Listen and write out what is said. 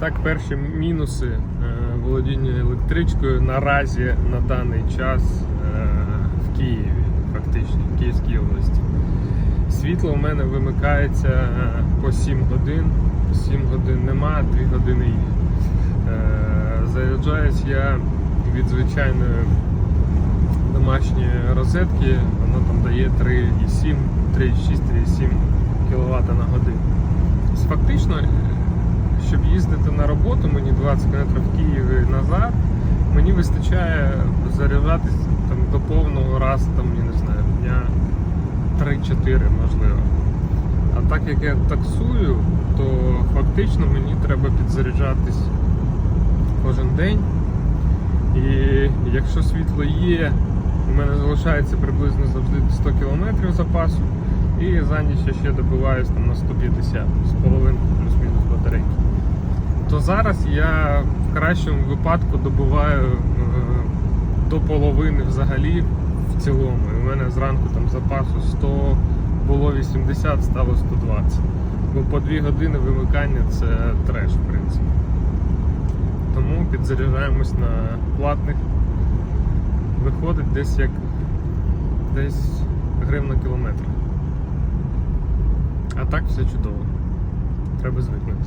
Так, перші мінуси е, володіння електричкою наразі на даний час е, в Києві, фактично, в Київській області. Світло в мене вимикається е, по 7 годин, 7 годин нема, 2 години є. Е, Заряджаюсь я від звичайної домашньої розетки, воно там дає 3,7, 3,6, 3,7 кВт на годину. Фактично, щоб їздити на роботу, мені 20 км в Києві назад, мені вистачає заряджатись там до повного раз, там, я не знаю, дня 3-4 можливо. А так як я таксую, то фактично мені треба підзаряджатись кожен день. І якщо світло є, у мене залишається приблизно завжди 100 км запасу. І за ніч я ще добиваюсь там на 150 з половинку батарейки. Зараз я в кращому випадку добуваю е, до половини взагалі в цілому. У мене зранку там запасу 100 було 80, стало 120. Бо по 2 години вимикання це треш, в принципі. Тому підзаряджаємось на платних. Виходить десь як десь гривна кілометр. А так все чудово. Треба звикнути.